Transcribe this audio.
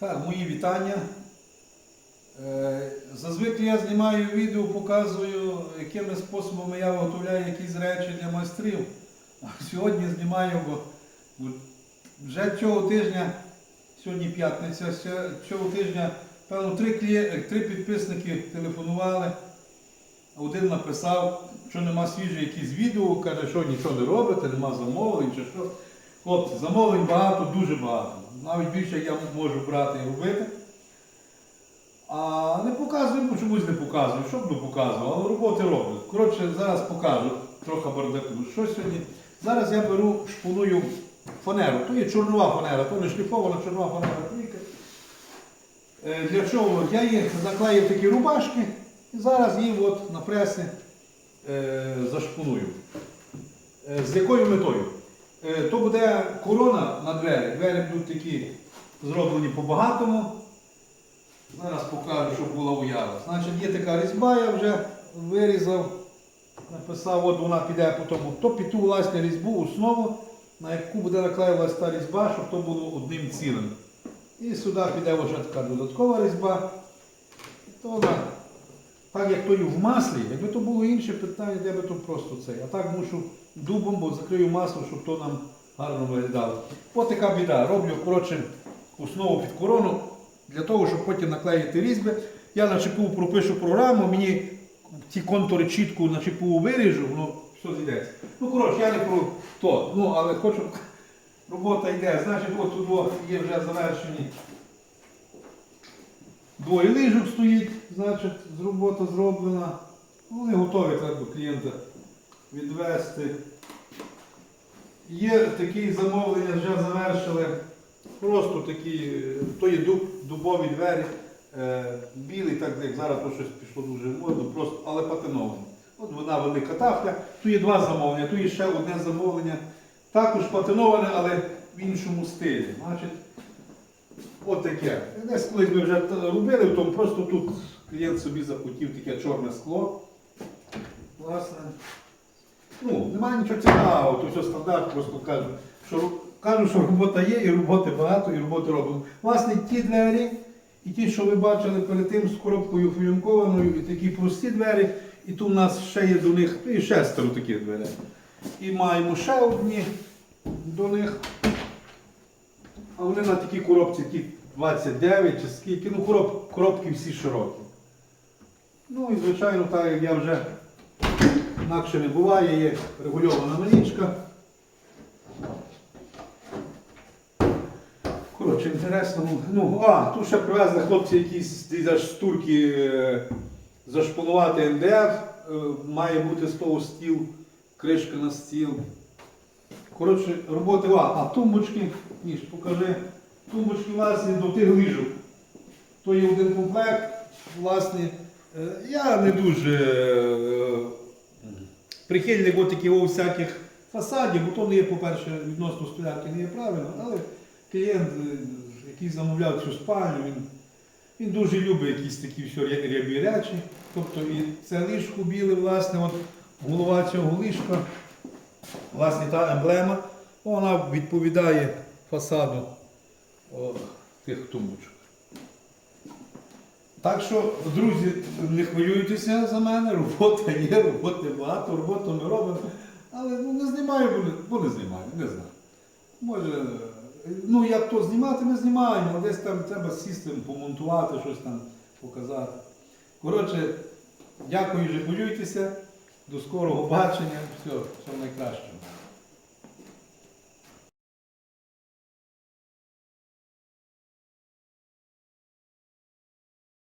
Так, мої вітання. Е, Зазвичай я знімаю відео, показую, якими способами я виготовляю якісь речі для майстрів. А сьогодні знімаю, бо вже цього тижня, сьогодні п'ятниця, цього тижня, певно, три, три підписники телефонували. Один написав, що нема свіже якісь відео, каже, що нічого не робите, нема замовлень чи що. Хлопці, замовлень багато, дуже багато. Навіть більше як я можу брати і робити. А не показую, бо чомусь не показую. Що б не показував, але роботи роблю. Коротше, зараз покажу трохи бардаку. Що сьогодні? Зараз я беру, шпоную фанеру. То є чорнова фанера, то не шліфована чорнова фанера. Е, Для чого? Я їх заклеїв такі рубашки і зараз їх от на пресі е, зашпоную. Е, З якою метою? Е, То буде корона на двері. Двері будуть такі зроблені по-багатому. Зараз покажу, щоб була уява. Значить, є така різьба, я вже вирізав, написав, от вона піде по тому. То під ту власне різьбу, основу, на яку буде наклеювалася та різьба, щоб то було одним цілим. І сюди піде вже така додаткова різьба. І то вона, так як то і в маслі, якби то було інше питання, я би то просто це. А так мушу дубом, бо закрию масло, щоб то нам гарно виглядало. От така біда. Роблю коротше, основу під корону для того, щоб потім наклеїти різьби. Я на ЧПУ пропишу програму, мені ті контури чітко на ЧПУ виріжу, воно все зійдеться. Ну, коротше, я не про то. Ну, але хочу, робота йде. Значить, от тут є вже завершені. Двоє лижок стоїть, значить, робота зроблена. Вони готові треба клієнта відвести. Є такі замовлення, вже завершили. Просто такі, то є дуб, дубові двері, е, білий, так як зараз то щось пішло дуже модно, просто, але патиновані. От вона велика тафля. Тут є два замовлення, тут є ще одне замовлення. Також патиноване, але в іншому стилі. Значить, от таке. Десь колись ми вже робили, тому просто тут клієнт собі захотів таке чорне скло. Власне. Ну, немає нічого цікавого, то все стандарт, просто кажу, що кажу, що робота є, і роботи багато, і роботи робимо. Власне, ті двері, і ті, що ви бачили перед тим з коробкою фуєнкованою, і такі прості двері, і тут у нас ще є до них, і шестеро таких дверей. І маємо ще одні до них. А вони на такій коробці, ті 29 чи скільки, ну короб, коробки всі широкі. Ну і звичайно, так як я вже інакше не буває, є регульована налічка. Коротше, інтересно. Ну, а, тут ще привезли хлопці якісь з турки е, зашпонувати МДФ. Е, має бути з того стіл, кришка на стіл. Коротше, роботи ва. А тумбочки, ніж, покажи. Тумбочки власне до тих ліжок. То є один комплект. Власне, е, я не дуже е, прихильник от всяких фасадів, бо то не є, по-перше, відносно столярки не є правильно, але клієнт, е, який замовляв цю спальню, він, він дуже любить якісь такі все рябі речі. Тобто і це ліжко біле, власне, от голова цього ліжка, власне, та емблема, вона відповідає фасаду о, тих тумбочок. Так що, друзі, не хвилюйтеся за мене, робота є, роботи багато, роботу ми робимо. Але ну, не знімаю, бо не, бо не знімаю, не знаю. Може, ну як то знімати, ми знімаємо, а десь там треба сісти, помонтувати, щось там показати. Коротше, дякую, що хвилюйтеся. До скорого бачення. Все, всього найкращого.